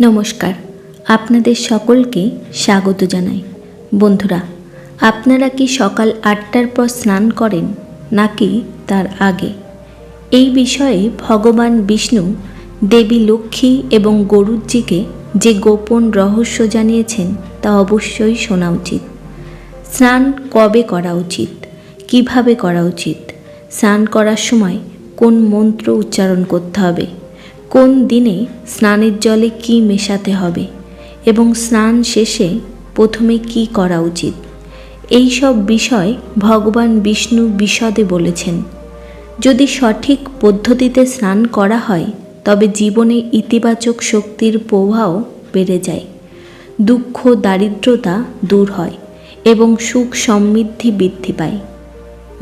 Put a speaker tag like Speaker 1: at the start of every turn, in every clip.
Speaker 1: নমস্কার। আপনাদের সকলকে স্বাগত জানাই। বন্ধুরা, আপনারা কি সকাল আটটার পর স্নান করেন নাকি তার আগে? এই বিষয়ে ভগবান বিষ্ণু, দেবী লক্ষ্মী এবং গরুজিকে যে গোপন রহস্য জানিয়েছেন তা অবশ্যই শোনা উচিত। স্নান কবে করা উচিত? কীভাবে করা উচিত? স্নান করার সময় কোন মন্ত্র উচ্চারণ করতে হবে? কোন দিনে স্নানের জলে কি মেশাতে হবে এবং স্নান শেষে প্রথমে কি করা উচিত? এই সব বিষয় ভগবান বিষ্ণু বিশদে বলেছেন। যদি সঠিক পদ্ধতিতে স্নান করা হয়, তবে জীবনে ইতিবাচক শক্তির প্রভাব বেড়ে যায়, দুঃখ, দারিদ্রতা দূর হয় এবং সুখ সমৃদ্ধি বৃদ্ধি পায়।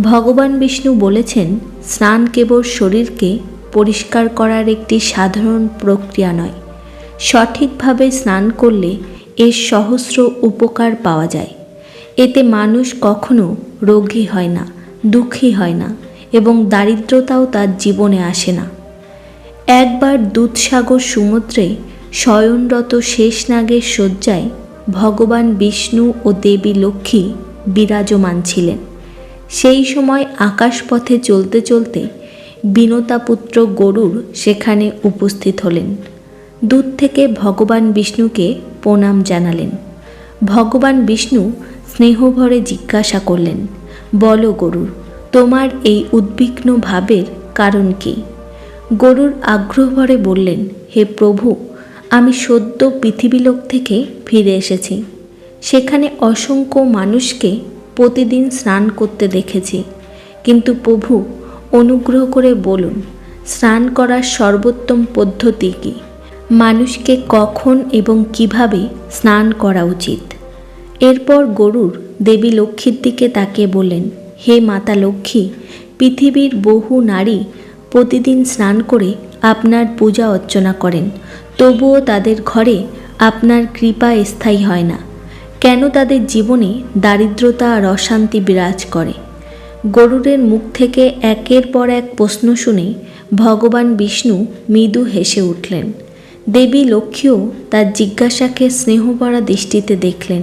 Speaker 1: ভগবান বিষ্ণু বলেছেন, স্নান কেবল শরীরকে পরিষ্কার করার একটি সাধারণ প্রক্রিয়া নয়। সঠিকভাবে স্নান করলে এর সহস্র উপকার পাওয়া যায়। এতে মানুষ কখনো রোগী হয় না, দুঃখী হয় না এবং দারিদ্রতাও তার জীবনে আসে না। একবার দুধসাগর সমুদ্রে শয়নরত শেষনাগের শয্যায় ভগবান বিষ্ণু ও দেবী লক্ষ্মী বিরাজমান ছিলেন। সেই সময় আকাশপথে চলতে চলতে বিনতাপুত্র গরুর সেখানে উপস্থিত হলেন। দূর থেকে ভগবান বিষ্ণুকে প্রণাম জানালেন। ভগবান বিষ্ণু স্নেহভরে জিজ্ঞাসা করলেন, বলো গরুর তোমার এই উদ্বিগ্ন ভাবের কারণ কি? গরুর আগ্রহভরে বললেন, হে প্রভু, আমি সদ্য পৃথিবীলোক থেকে ফিরে এসেছি। সেখানে অসংখ্য মানুষকে প্রতিদিন স্নান করতে দেখেছি। কিন্তু প্রভু অনুগ্রহ করে বলুন, স্নান করার সর্বোত্তম পদ্ধতি কী? মানুষকে কখন এবং কীভাবে স্নান করা উচিত? এরপর গরুর দেবী লক্ষ্মীর দিকে তাকে বললেন, হে মাতা লক্ষ্মী, পৃথিবীর বহু নারী প্রতিদিন স্নান করে আপনার পূজা অর্চনা করেন, তবুও তাদের ঘরে আপনার কৃপা স্থায়ী হয় না। কেন তাদের জীবনে দারিদ্রতা আর অশান্তি বিরাজ করে? গরুরের মুখ থেকে একের পর এক প্রশ্ন শুনে ভগবান বিষ্ণু মৃদু হেসে উঠলেন। দেবী লক্ষ্মীও তার জিজ্ঞাসাকে স্নেহভরা দৃষ্টিতে দেখলেন।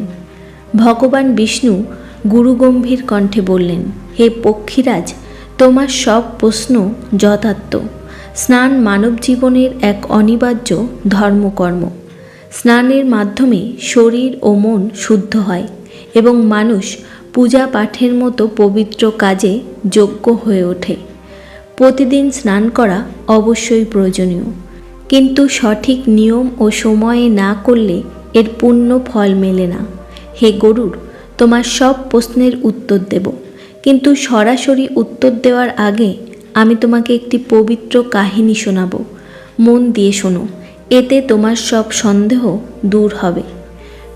Speaker 1: ভগবান বিষ্ণু গুরুগম্ভীর কণ্ঠে বললেন, হে পক্ষীরাজ, তোমার সব প্রশ্ন যথার্থ। স্নান মানব জীবনের এক অনিবার্য ধর্মকর্ম। স্নানের মাধ্যমে শরীর ও মন শুদ্ধ হয় এবং মানুষ পূজা পাঠের মতো পবিত্র কাজে যোগ্য হয়ে ওঠে। প্রতিদিন স্নান করা অবশ্যই প্রয়োজনীয়। কিন্তু সঠিক নিয়ম ও সময়ে না করলে এর পূর্ণ ফল মেলে না। হে গরুর, তোমার সব প্রশ্নের উত্তর দেব। কিন্তু সরাসরি উত্তর দেওয়ার আগে আমি তোমাকে একটি পবিত্র কাহিনী শোনাব। মন দিয়ে শোনো, এতে তোমার সব সন্দেহ দূর হবে।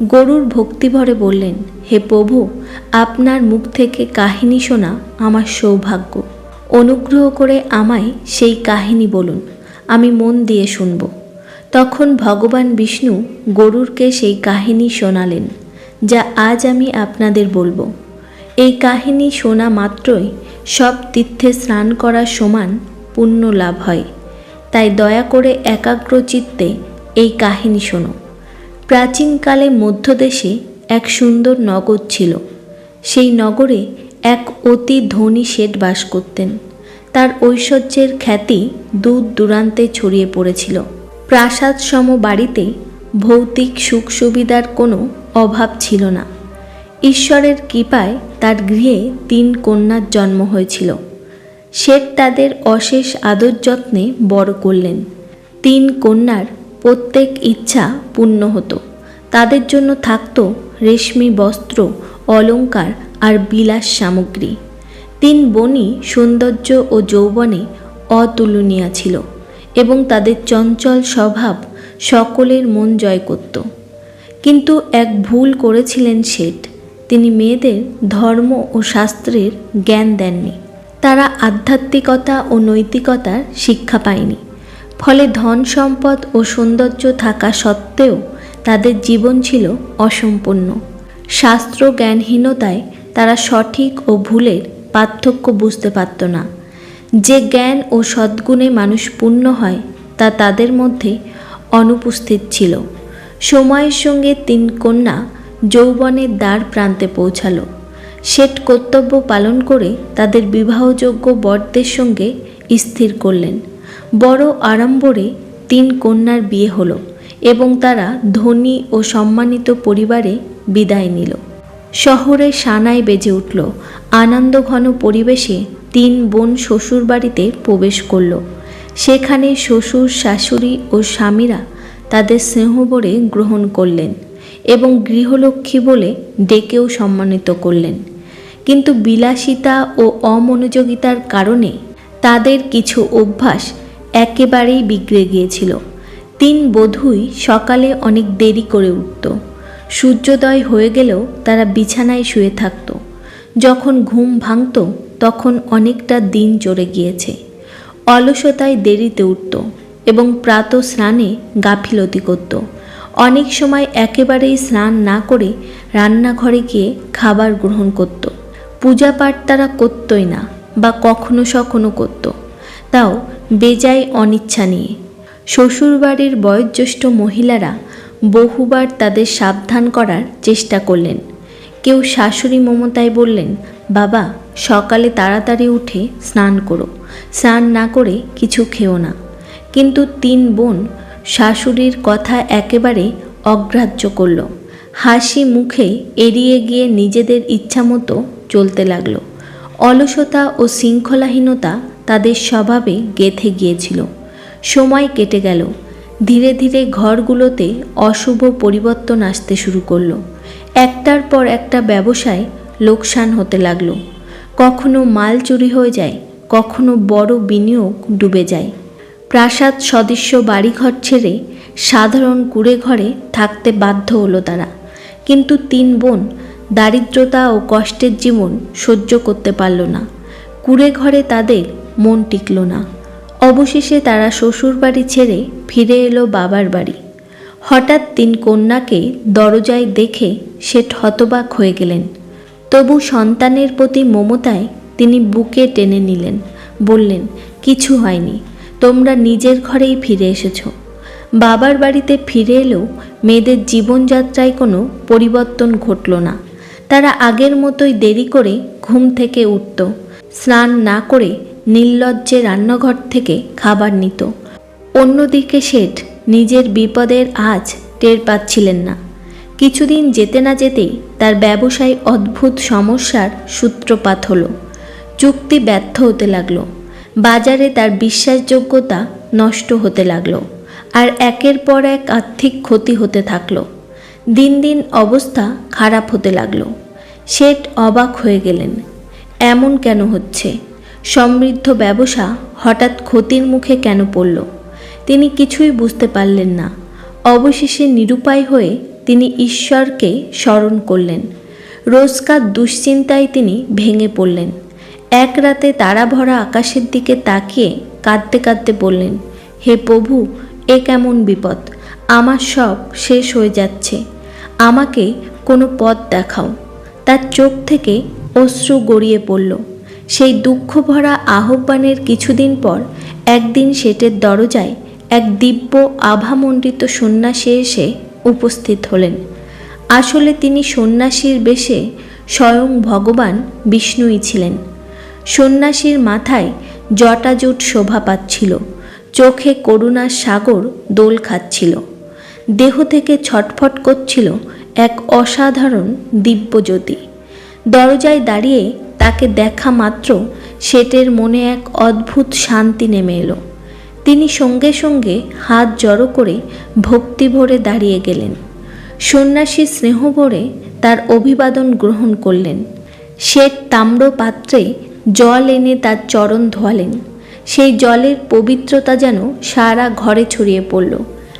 Speaker 1: গরুর ভক্তিভরে বললেন, হে প্রভু, আপনার মুখ থেকে কাহিনী শোনা আমার সৌভাগ্য। অনুগ্রহ করে আমায় সেই কাহিনী বলুন, আমি মন দিয়ে শুনব। তখন ভগবান বিষ্ণু গরুরকে সেই কাহিনী শোনালেন, যা আজ আমি আপনাদের বলব। এই কাহিনী শোনা মাত্রই সব তীর্থে স্নান করার সমান পুণ্য লাভ হয়। তাই দয়া করে একাগ্র চিত্তে এই কাহিনী শোনো। প্রাচীনকালে মধ্যদেশে এক সুন্দর নগর ছিল। সেই নগরে এক অতি ধনী শেঠ বাস করতেন। তার ঐশ্বর্যের খ্যাতি দূর দূরান্তে ছড়িয়ে পড়েছিল। প্রাসাদ সম বাড়িতে ভৌতিক সুখ সুবিধার কোনো অভাব ছিল না। ঈশ্বরের কৃপায় তার গৃহে তিন কন্যার জন্ম হয়েছিল। শেঠ তাদের অশেষ আদর যত্নে বড় করলেন। তিন কন্যার প্রত্যেক ইচ্ছা পূর্ণ হতো। তাদের জন্য থাকত রেশমি বস্ত্র, অলংকার আর বিলাস সামগ্রী। তিন বনি সৌন্দর্য ও যৌবনে অতুলনীয় ছিল এবং তাদের চঞ্চল স্বভাব সকলের মন জয় করত। কিন্তু এক ভুল করেছিলেন শেঠ। তিনি মেয়েদের ধর্ম ও শাস্ত্রের জ্ঞান দেননি। তারা আধ্যাত্মিকতা ও নৈতিকতার শিক্ষা পায়নি। ফলে ধন সম্পদ ও সৌন্দর্য থাকা সত্ত্বেও তাদের জীবন ছিল অসম্পূর্ণ। শাস্ত্র জ্ঞানহীনতায় তারা সঠিক ও ভুলের পার্থক্য বুঝতে পারত না। যে জ্ঞান ও সদ্গুণে মানুষ পূর্ণ হয়, তা তাদের মধ্যে অনুপস্থিত ছিল। সময়ের সঙ্গে তিন কন্যা যৌবনের দ্বার প্রান্তে পৌঁছালো। শেঠ কর্তব্য পালন করে তাদের বিবাহযোগ্য বরদের সঙ্গে স্থির করলেন। বড় আড়ম্বরে তিন কন্যার বিয়ে হলো এবং তারা ধনী ও সম্মানিত পরিবারে বিদায় নিল। শহরে সানায় বেজে উঠল। আনন্দঘন পরিবেশে তিন বোন শ্বশুর বাড়িতে প্রবেশ করল। সেখানে শ্বশুর, শাশুড়ি ও স্বামীরা তাদের স্নেহভরে গ্রহণ করলেন এবং গৃহলক্ষ্মী বলে ডেকেও সম্মানিত করলেন। কিন্তু বিলাসিতা ও অমনোযোগিতার কারণে তাদের কিছু অভ্যাস একেবারেই বিগড়ে গিয়েছিল। তিন বধূই সকালে অনেক দেরি করে উঠত। সূর্যোদয় হয়ে গেলেও তারা বিছানায় শুয়ে থাকত। যখন ঘুম ভাঙত, তখন অনেকটা দিন চড়ে গিয়েছে। অলসতায় দেরিতে উঠত এবং প্রাত স্নানে গাফিলতি করত। অনেক সময় একেবারেই স্নান না করে রান্নাঘরে গিয়ে খাবার গ্রহণ করত। পূজা পাঠ তারা করতই না বা কখনো সখনো করত। তাও বেজায় অনিচ্ছা নিয়ে। শ্বশুরবাড়ির বয়োজ্যেষ্ঠ মহিলারা বহুবার তাদের সাবধান করার চেষ্টা করলেন। কেউ শাশুড়ি মমতায় বললেন, বাবা, সকালে তাড়াতাড়ি উঠে স্নান করো। স্নান না করে কিছু খেও না। কিন্তু তিন বোন শাশুড়ির কথা একেবারে অগ্রাহ্য করল। হাসি মুখে এড়িয়ে গিয়ে নিজেদের ইচ্ছামতো চলতে লাগল। অলসতা ও শৃঙ্খলাহীনতা তাদের স্বভাবে গেথে গিয়েছিল। সময় কেটে গেল। ধীরে ধীরে ঘরগুলোতে অশুভ পরিবর্তন আসতে শুরু করল। একটার পর একটা ব্যবসায় লোকসান হতে লাগল। কখনো মাল চুরি হয়ে যায়, কখনো বড় বিনিয়োগ ডুবে যায়। প্রাসাদ সদস্য বাড়িঘর ছেড়ে সাধারণ কুড়ে ঘরে থাকতে বাধ্য হলো তারা। কিন্তু তিন বোন দারিদ্রতা ও কষ্টের জীবন সহ্য করতে পারল না। কুড়ে ঘরে তাদের মন টিকল না। অবশেষে তারা শ্বশুর বাড়ি ছেড়ে ফিরে এলো বাবার বাড়ি। হঠাৎ তিন কন্যাকে দরজায় দেখে সে হতবাক হয়ে গেলেন। তবু সন্তানের প্রতি মমতায় তিনি বুকে টেনে নিলেন, বললেন, কিছু হয়নি, তোমরা নিজের ঘরেই ফিরে এসেছ। বাবার বাড়িতে ফিরে এলেও মেয়েদের জীবনযাত্রায় কোনো পরিবর্তন ঘটল না। তারা আগের মতোই দেরি করে ঘুম থেকে উঠত। স্নান না করে নির্লজ্জে রান্নাঘর থেকে খাবার নিত। অন্যদিকে শেঠ নিজের বিপদের আজ টের পাচ্ছিলেন না। কিছুদিন যেতে না যেতেই তার ব্যবসায় অদ্ভুত সমস্যার সূত্রপাত হলো। চুক্তি ব্যর্থ হতে লাগল। বাজারে তার বিশ্বাসযোগ্যতা নষ্ট হতে লাগল আর একের পর এক আর্থিক ক্ষতি হতে থাকল। দিন দিন অবস্থা খারাপ হতে লাগল। শেঠ অবাক হয়ে গেলেন, এমন কেন হচ্ছে? সমৃদ্ধ ব্যবসা হঠাৎ ক্ষতির মুখে কেন পড়ল? তিনি কিছুই বুঝতে পারলেন না। অবশেষে নিরুপায় হয়ে তিনি ঈশ্বরকে স্মরণ করলেন। রোজকার দুশ্চিন্তায় তিনি ভেঙে পড়লেন। এক রাতে তারা ভরা আকাশের দিকে তাকিয়ে কাঁদতে কাঁদতে বললেন, হে প্রভু, এ কেমন বিপদ? আমার সব শেষ হয়ে যাচ্ছে। আমাকে কোনো পথ দেখাও। তার চোখ থেকে অশ্রু গড়িয়ে পড়ল। সেই দুঃখ ভরা আহ্বানের কিছুদিন পর একদিন সেটের দরজায় এক দিব্য আভামণ্ডিত সন্ন্যাসী এসে উপস্থিত হলেন। আসলে তিনি সন্ন্যাসীর বেশে স্বয়ং ভগবান বিষ্ণুই ছিলেন। সন্ন্যাসীর মাথায় জটাজুট শোভা পাচ্ছিল, চোখে করুণার সাগর দোল খাচ্ছিল। দেহ থেকে ছটফট করছিল এক অসাধারণ দিব্যজ্যোতি। দরজায় দাঁড়িয়ে তাকে দেখা মাত্র শেটের মনে এক অদ্ভুত শান্তি নেমে এলো। তিনি সঙ্গে সঙ্গে হাত জড়ো করে ভক্তি ভরে দাঁড়িয়ে গেলেন। সন্ন্যাসী স্নেহ ভরে তার অভিবাদন গ্রহণ করলেন। শেঠ তাম্র পাত্রে জল এনে তার চরণ ধোয়ালেন। সেই জলের পবিত্রতা যেন সারা ঘরে ছড়িয়ে পড়ল।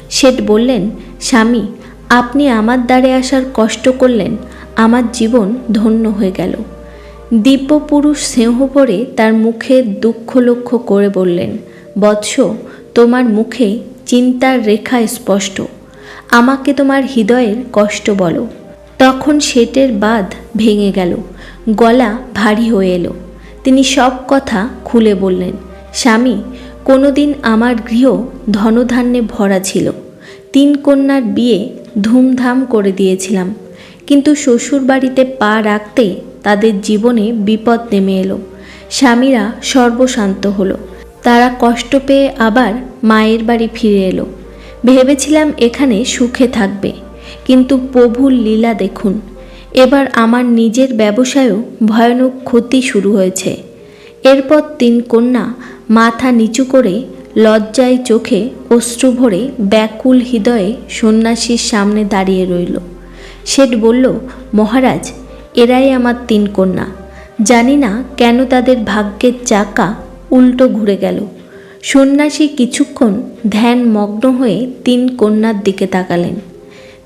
Speaker 1: শেঠ বললেন, স্বামী, আপনি আমার দ্বারে আসার কষ্ট করলেন, আমার জীবন ধন্য হয়ে গেল। দিব্যপুরুষ স্নেহ পরে তার মুখে দুঃখ লক্ষ্য করে বললেন, বৎস, তোমার মুখে চিন্তার রেখা স্পষ্ট। আমাকে তোমার হৃদয়ের কষ্ট বলো। তখন শেটের বাঁধ ভেঙে গেল, গলা ভারী হয়ে এলো। তিনি সব কথা খুলে বললেন, স্বামী, কোনোদিন আমার গৃহ ধনধান্যে ভরা ছিল। তিন কন্যার বিয়ে ধুমধাম করে দিয়েছিলাম। কিন্তু শ্বশুর বাড়িতে পা রাখতে তাদের জীবনে বিপদ নেমে এলো। স্বামীরা সর্বশান্ত হলো। তারা কষ্ট পেয়ে আবার মায়ের বাড়ি ফিরে এলো। ভেবেছিলাম এখানে সুখে থাকবে, কিন্তু প্রভুর লীলা দেখুন, এবার আমার নিজের ব্যবসায়ও ভয়ানক ক্ষতি শুরু হয়েছে। এরপর তিন কন্যা মাথা নিচু করে লজ্জায় চোখে অশ্রু ভরে ব্যাকুল হৃদয়ে সন্ন্যাসীর সামনে দাঁড়িয়ে রইল। শেঠ বলল, মহারাজ এরাই আমার তিন কন্যা। জানি না কেন তাদের ভাগ্যের চাকা উল্টো ঘুরে গেল। সন্ন্যাসী কিছুক্ষণ ধ্যান মগ্ন হয়ে তিন কন্যার দিকে তাকালেন।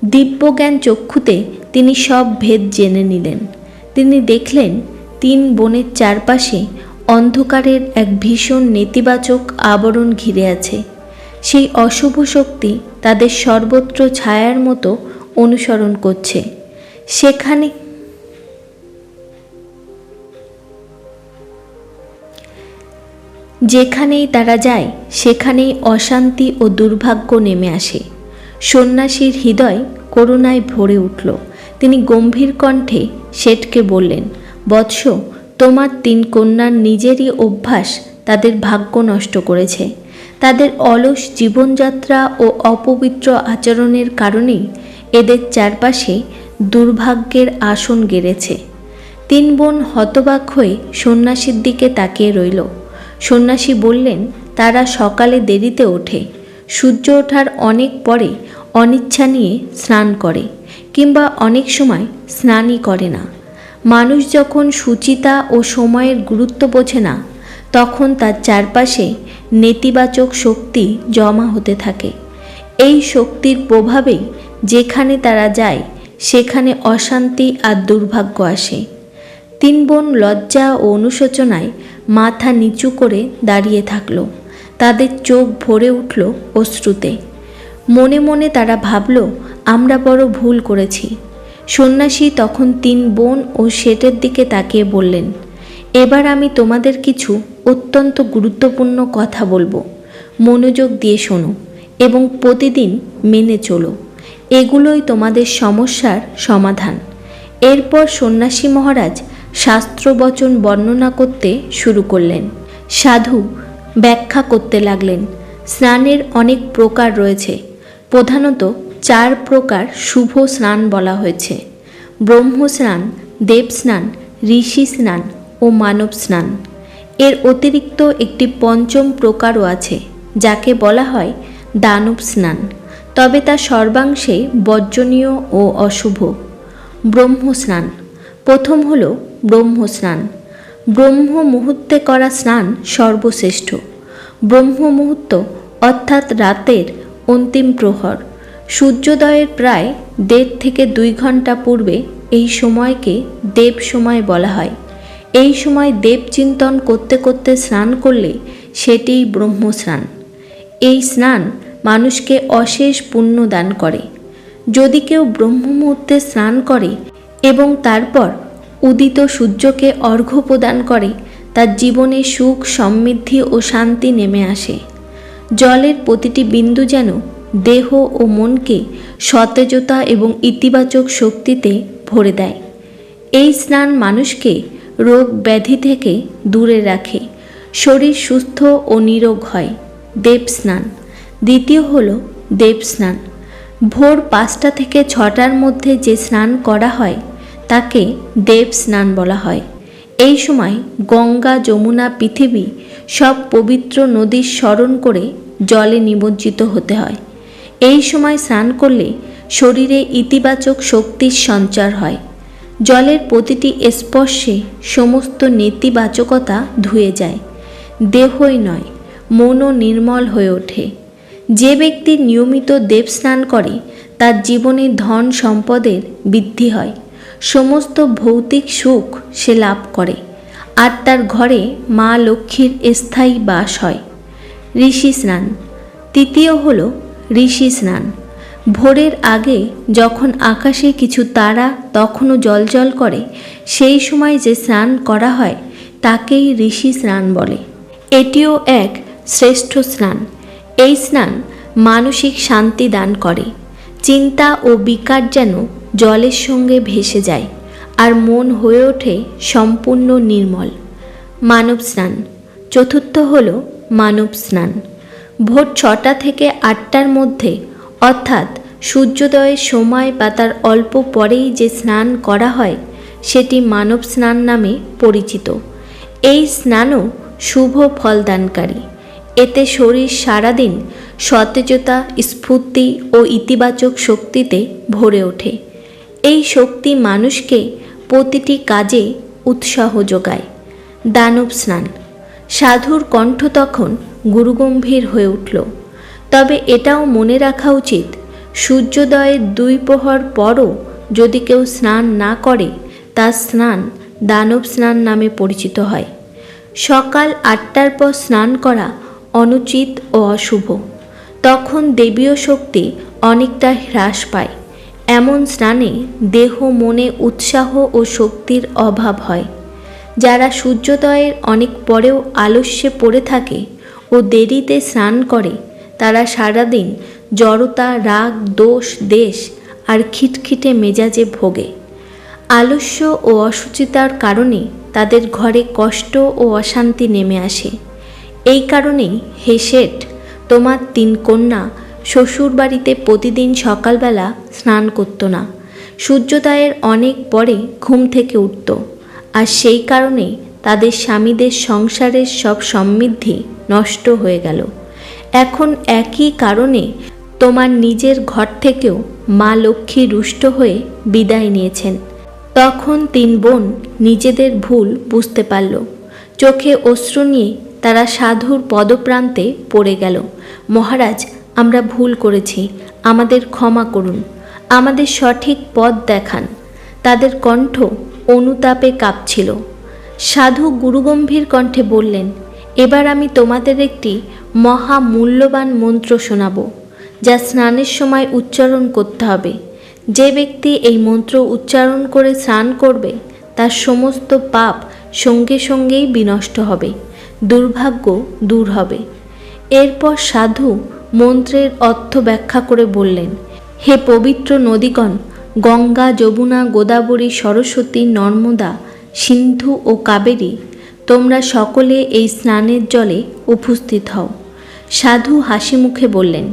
Speaker 1: দিব্যজ্ঞান চক্ষুতে তিনি সব ভেদ জেনে নিলেন। তিনি দেখলেন তিন বনের চারপাশে অন্ধকারের এক ভীষণ নেতিবাচক আবরণ ঘিরে আছে। সেই অশুভ শক্তি তাদের সর্বত্র ছায়ার মতো অনুসরণ করছে। সেখানে যেখানেই তারা যায়, সেখানেই অশান্তি ও দুর্ভাগ্য নেমে আসে। সন্ন্যাসীর হৃদয় করুণায় ভরে উঠল। তিনি গম্ভীর কণ্ঠে শেঠকে বললেন, বৎস, তোমার তিন কন্যার নিজেরই অভ্যাস তাদের ভাগ্য নষ্ট করেছে। তাদের অলস জীবনযাত্রা ও অপবিত্র আচরণের কারণেই এদের চারপাশে দুর্ভাগ্যের আসন গেড়েছে। তিন বোন হতবাক হয়ে সন্ন্যাসীর দিকে তাকিয়ে রইল। সন্ন্যাসী বললেন, তারা সকালে দেরিতে ওঠে। সূর্য ওঠার অনেক পরে অনিচ্ছা নিয়ে স্নান করে, কিংবা অনেক সময় স্নানই করে না। মানুষ যখন সুচিতা ও সময়ের গুরুত্ব বোঝে না, তখন তার চারপাশে নেতিবাচক শক্তি জমা হতে থাকে। এই শক্তির প্রভাবেই যেখানে তারা যায়, সেখানে অশান্তি আর দুর্ভাগ্য আসে। তিন বোন লজ্জা ও অনুশোচনায় মাথা নিচু করে দাঁড়িয়ে থাকল। তাদের চোখ ভরে উঠল অশ্রুতে। মনে মনে তারা ভাবল, আমরা বড় ভুল করেছি। সন্ন্যাসী তখন তিন বোন ও শেটের দিকে তাকিয়ে বললেন, এবার আমি তোমাদের কিছু অত্যন্ত গুরুত্বপূর্ণ কথা বলব। মনোযোগ দিয়ে শোনো এবং প্রতিদিন মেনে চলো। এগুলোই তোমাদের সমস্যার সমাধান। এরপর সন্ন্যাসী মহারাজ শাস্ত্রবচন বর্ণনা করতে শুরু করলেন। সাধু ব্যাখ্যা করতে লাগলেন। স্নানের অনেক প্রকার রয়েছে। প্রধানত চার প্রকার শুভ স্নান বলা হয়েছে। ব্রহ্ম স্নান, দেব স্নান, ঋষি স্নান ও মানব স্নান। এর অতিরিক্ত একটি পঞ্চম প্রকারও আছে, যাকে বলা হয় দানব স্নান। তবে তা সর্বাংশে বর্জনীয় ও অশুভ। ব্রহ্ম স্নান। প্রথম হল ব্রহ্ম স্নান ব্রহ্ম মুহূর্তে করা স্নান সর্বশ্রেষ্ঠ। ব্রহ্ম মুহূর্ত অর্থাৎ রাতের অন্তিম প্রহর। সূর্যোদয়ের প্রায় দেড় থেকে দুই ঘণ্টা পূর্বে এই সময়কে দেব সময় বলা হয়। এই সময় দেব চিন্তন করতে করতে স্নান করলে সেটিই ব্রহ্ম স্নান এই স্নান মানুষকে অশেষ পুণ্য দান করে। যদি কেউ ব্রহ্ম মুহূর্তে স্নান করে এবং তারপর উদিত সূর্যকে অর্ঘ্য প্রদান করে, তার জীবনে সুখ, সমৃদ্ধি ও শান্তি নেমে আসে। জলের প্রতিটি বিন্দু যেন দেহ ও মনকে সতেজতা এবং ইতিবাচক শক্তিতে ভরে দেয়। এই স্নান মানুষকে রোগ ব্যাধি থেকে দূরে রাখে। শরীর সুস্থ ও নিরোগ হয়। দেব স্নান। দ্বিতীয় হল দেব স্নান। ভোর পাঁচটা থেকে ছটার মধ্যে যে স্নান করা হয় তাকে দেব স্নান বলা হয়। এই সময় গঙ্গা, যমুনা, পৃথিবী সব পবিত্র নদীর স্মরণ করে জলে নিমজ্জিত হতে হয়। এই সময় স্নান করলে শরীরে ইতিবাচক শক্তির সঞ্চার হয়। জলের প্রতিটি স্পর্শে সমস্ত নেতিবাচকতা ধুয়ে যায়। দেহই নয়, মনও নির্মল হয়ে ওঠে। যে ব্যক্তি নিয়মিত দেব স্নান করে, তার জীবনে ধন সম্পদের বৃদ্ধি হয়। সমস্ত ভৌতিক সুখ সে লাভ করে। আর তার ঘরে মা লক্ষ্মীর স্থায়ী বাস হয়। ঋষি স্নান। তৃতীয় হল ঋষি স্নান। ভোরের আগে যখন আকাশে কিছু তারা তখনও জলজল করে, সেই সময় যে স্নান করা হয়, তাকেই ঋষি স্নান বলে। এটিও এক শ্রেষ্ঠ স্নান। এই স্নান মানসিক শান্তি দান করে। চিন্তা ও বিকার যেন জলের সঙ্গে ভেসে যায় আর মন হয়ে ওঠে সম্পূর্ণ নির্মল। মানব স্নান। চতুর্থ হল মানব স্নান। ভোর ছটা থেকে আটটার মধ্যে, অর্থাৎ সূর্যোদয়ের সময় বা তার অল্প পরেই যে স্নান করা হয়, সেটি মানব স্নান নামে পরিচিত। এই স্নানও শুভ ফলদানকারী। এতে শরীর সারাদিন সতেজতা, স্ফূর্তি ও ইতিবাচক শক্তিতে ভরে ওঠে। এই শক্তি মানুষকে প্রতিটি কাজে উৎসাহ যোগায়। দানব স্নান। সাধুর কণ্ঠ তখন গুরুগম্ভীর হয়ে উঠল। তবে এটাও মনে রাখা উচিত, সূর্যোদয়ের দুই প্রহর পরও যদি কেউ স্নান না করে, তার স্নান দানব স্নান নামে পরিচিত হয়। সকাল আটটার পর স্নান করা অনুচিত ও অশুভ। তখন দেবীয় শক্তি অনেকটা হ্রাস পায়। এমন স্নানে দেহ, মনে উৎসাহ ও শক্তির অভাব হয়। যারা সূর্যোদয়ের অনেক পরেও আলস্যে পড়ে থাকে ও দেরিতে স্নান করে, তারা সারাদিন জড়তা, রাগ, দোষ, দেশ আর খিটখিটে মেজাজে ভোগে। আলস্য ও অসুচিতার কারণে তাদের ঘরে কষ্ট ও অশান্তি নেমে আসে। এই কারণেই হে শেঠ, তোমার তিন কন্যা শ্বশুরবাড়িতে প্রতিদিন সকালবেলা স্নান করতো না। সূর্যোদয়ের অনেক পরে ঘুম থেকে উঠত। আর সেই কারণে তাদের স্বামীদের সংসারের সব সমৃদ্ধি নষ্ট হয়ে গেল। এখন একই কারণে তোমার নিজের ঘর থেকেও মা লক্ষ্মী রুষ্ট হয়ে বিদায় নিয়েছেন। তখন তিন বোন নিজেদের ভুল বুঝতে পারল। চোখে অশ্রু নিয়ে তারা সাধুর পদপ্রান্তে পড়ে গেল। মহারাজ আমরা ভুল করেছি, আমাদের ক্ষমা করুন, আমাদের সঠিক পথ দেখান। তাদের কণ্ঠ অনুতাপে কাঁপছিল। সাধু গুরুগম্ভীর কণ্ঠে বললেন, এবার আমি তোমাদের একটি মহা মূল্যবান মন্ত্র শোনাব, যা স্নানের সময় উচ্চারণ করতে হবে। যে ব্যক্তি এই মন্ত্র উচ্চারণ করে স্নান করবে, তার সমস্ত পাপ সঙ্গে সঙ্গেই বিনষ্ট হবে, দুর্ভাগ্য দূর হবে। এরপর সাধু মন্ত্রের অর্থ ব্যাখ্যা করে বললেন, হে পবিত্র নদীগণ, গঙ্গা, যমুনা, গোদাবরী, সরস্বতী, নর্মদা, সিন্ধু ও কাবেরী, তোমরা সকলে এই স্নানের জলে উপস্থিত হও। সাধু হাসি মুখে বললেন,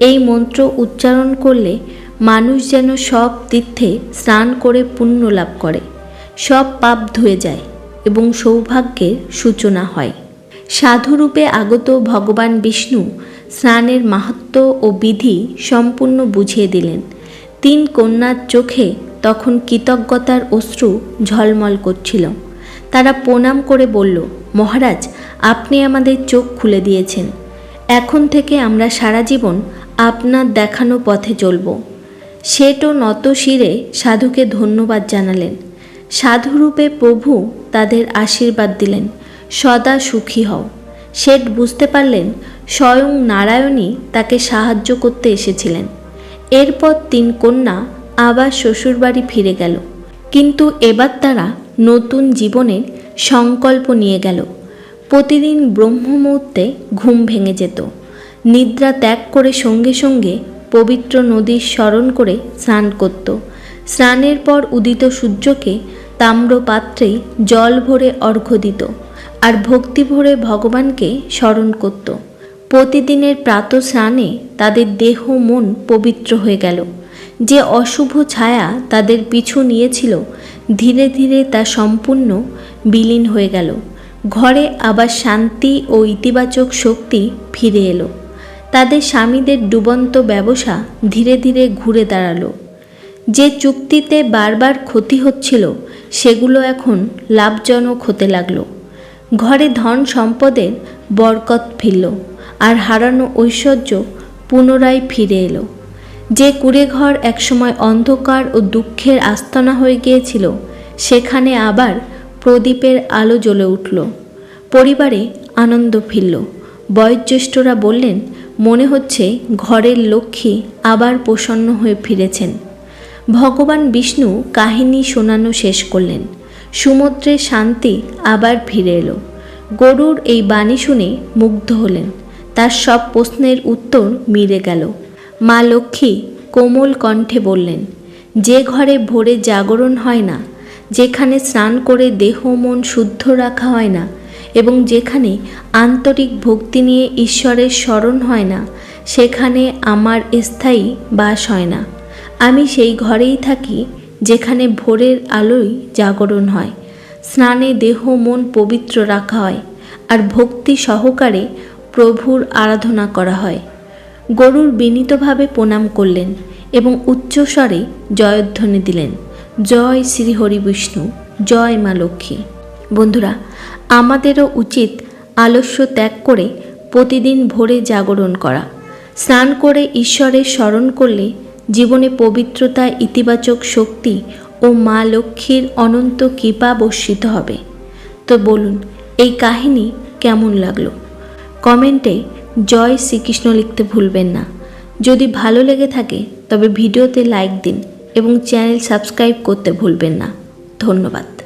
Speaker 1: এই মন্ত্র উচ্চারণ করলে মানুষ যেন সব তীর্থে স্নান করে পুণ্য লাভ করে, সব পাপ ধুয়ে যায় এবং সৌভাগ্যের সূচনা হয়। সাধুরূপে আগত ভগবান বিষ্ণু স্নানের মাহাত্ম ও বিধি সম্পূর্ণ বুঝিয়ে দিলেন। তিন কন্যার চোখে তখন কৃতজ্ঞতার অশ্রু ঝলমল করছিল। তারা প্রণাম করে বলল, মহারাজ, আপনি আমাদের চোখ খুলে দিয়েছেন। এখন থেকে আমরা সারা জীবন আপনার দেখানো পথে চলব। সেটও নত শিরে সাধুকে ধন্যবাদ জানালেন। সাধুরূপে প্রভু তাদের আশীর্বাদ দিলেন। সদা সুখী হও। শেঠ, বুঝতে পারলেন স্বয়ং নারায়ণই তাকে সাহায্য করতে এসেছিলেন। এরপর তিন কন্যা আবার শ্বশুরবাড়ি ফিরে গেল। কিন্তু এবার তারা নতুন জীবনের সংকল্প নিয়ে গেল। প্রতিদিন ব্রহ্ম মুহূর্তে ঘুম ভেঙে যেত। নিদ্রা ত্যাগ করে সঙ্গে সঙ্গে পবিত্র নদীর স্মরণ করে স্নান করত। স্নানের পর উদিত সূর্যকে তাম্র পাত্রে জল ভরে অর্ঘ্য দিত আর ভক্তি ভরে ভগবানকে স্মরণ করত। প্রতিদিনের প্রাত স্নানে তাদের দেহ মন পবিত্র হয়ে গেল। যে অশুভ ছায়া তাদের পিছু নিয়েছিল, ধীরে ধীরে তা সম্পূর্ণ বিলীন হয়ে গেল। ঘরে আবার শান্তি ও ইতিবাচক শক্তি ফিরে এলো। তাদের স্বামীদের ডুবন্ত ব্যবসা ধীরে ধীরে ঘুরে দাঁড়াল। যে চুক্তিতে বারবার ক্ষতি হচ্ছিল, সেগুলো এখন লাভজনক হতে লাগল। ঘরে ধন সম্পদের বরকত ফিরল। আর হারানো ঐশ্বর্য পুনরায় ফিরে এলো। যে কুড়ে ঘর একসময় অন্ধকার ও দুঃখের আস্তানা হয়ে গিয়েছিল, সেখানে আবার প্রদীপের আলো জ্বলে উঠল। পরিবারে আনন্দ ফিরল। বয়োজ্যেষ্ঠরা বললেন, মনে হচ্ছে ঘরের লক্ষ্মী আবার প্রসন্ন হয়ে ফিরেছেন। ভগবান বিষ্ণু কাহিনী শোনানো শেষ করলেন। সমুদ্রের শান্তি আবার ফিরে এলো। গরুর এই বাণী শুনে মুগ্ধ হলেন। তার সব প্রশ্নের উত্তর মিলে গেল। মা লক্ষ্মী কোমল কণ্ঠে বললেন, যে ঘরে ভোরে জাগরণ হয় না, যেখানে স্নান করে দেহ মন শুদ্ধ রাখা হয় না, এবং যেখানে আন্তরিক ভক্তি নিয়ে ঈশ্বরের স্মরণ হয় না, সেখানে আমার স্থায়ী বাস হয় না। আমি সেই ঘরেই থাকি, যেখানে ভোরের আলোয় জাগরণ হয়। স্নানে দেহ মন পবিত্র রাখা হয়, আর ভক্তি সহকারে প্রভুর আরাধনা করা হয়। গরুর বিনীতভাবে প্রণাম করলেন এবং উচ্চস্বরে জয়ধ্বনি দিলেন, জয় শ্রী হরি বিষ্ণু জয় মা লক্ষ্মী। বন্ধুরা, আমাদেরও উচিত আলস্য ত্যাগ করে প্রতিদিন ভোরে জাগরণ করা। স্নান করে ঈশ্বরের স্মরণ করলে জীবনে পবিত্রতা, ইতিবাচক শক্তি ও মা লক্ষ্মীর অনন্ত কৃপা বর্ষিত হবে। তো বলুন, এই কাহিনী কেমন লাগল? কমেন্টে জয় শ্রীকৃষ্ণ লিখতে ভুলবেন না। যদি ভালো লেগে থাকে, তবে ভিডিওতে লাইক দিন এবং চ্যানেল সাবস্ক্রাইব করতে ভুলবেন না। ধন্যবাদ।